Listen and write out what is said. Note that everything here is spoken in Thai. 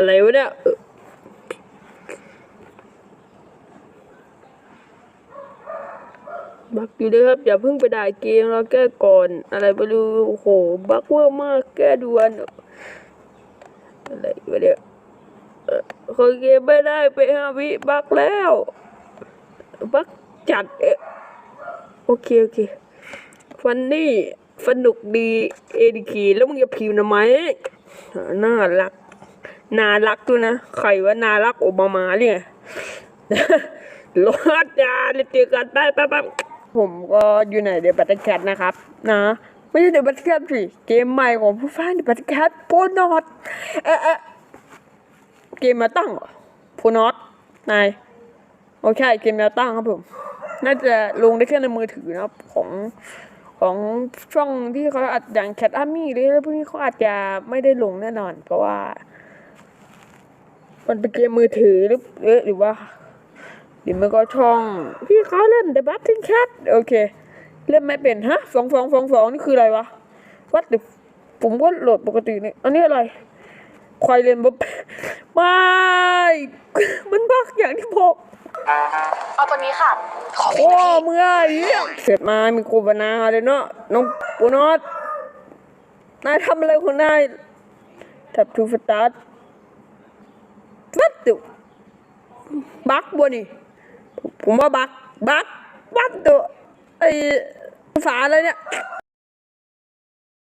อะไรวะเนี่ยบักอยู่เลยครับ อย่าเพิ่งไปด่าเกมเราแก้ก่อน อะไรไปดูโอ้โห บักเวอร์มากแก้ด่วนอะไรวะเนี่ยเอ่อคนเกมไม่ได้ไปห้าวิบักแล้ว บักจัดเอโอเค โอเค ฟันนี่สนุกดีเอดีคีแล้วมึงจะพิมพ์ทำไมน่ารัก น่ารักด้วยนะใครว่าน่ารักโอบามาเนี่ยรถจาเลยเจอกันไปไปไปผมก็อยู่ในเดบัตแคทนะครับ นะ ไม่ใช่เดบัตแคทสิเกมใหม่ของผู้ฟ้าเดบัตแคทโปนอตเอ๊ะเอ๊ะเกมมาตั้งเหรอโพนอตนายโอเคเกมแนวตั้งครับผม น่าจะลงได้แค่ในมือถือนะครับของของช่องที่เขาอัดอย่างแคทอาร์มี่หรืออะไรพวกนี้เขาอาจจะไม่ได้ลงแน่นอน เพราะว่า มันเป็นเกมมือถือหรือเอะหรือว่าหรือมันก็ช่อง พี่เขาเล่น The b a t t l e Cat โอเค เล่นไม่เป็นฮะสองสองสองสองนี่คืออะไรวะวัดเดผมก็โหลดปกตินี่อันนี้อะไรควายเล่นบ๊บไม่ มันบักอย่างที่บอกเอาตัวนี้ค่ะ ขอพี่โอ้นะพี่เมื่อยเสร็จมา มีโฆษณาเลยเนาะ น้องปูนอตนายทำอะไรของนายทับทูสตาร์ ทวัดตุบักบ่นี่ผมว่าบักบั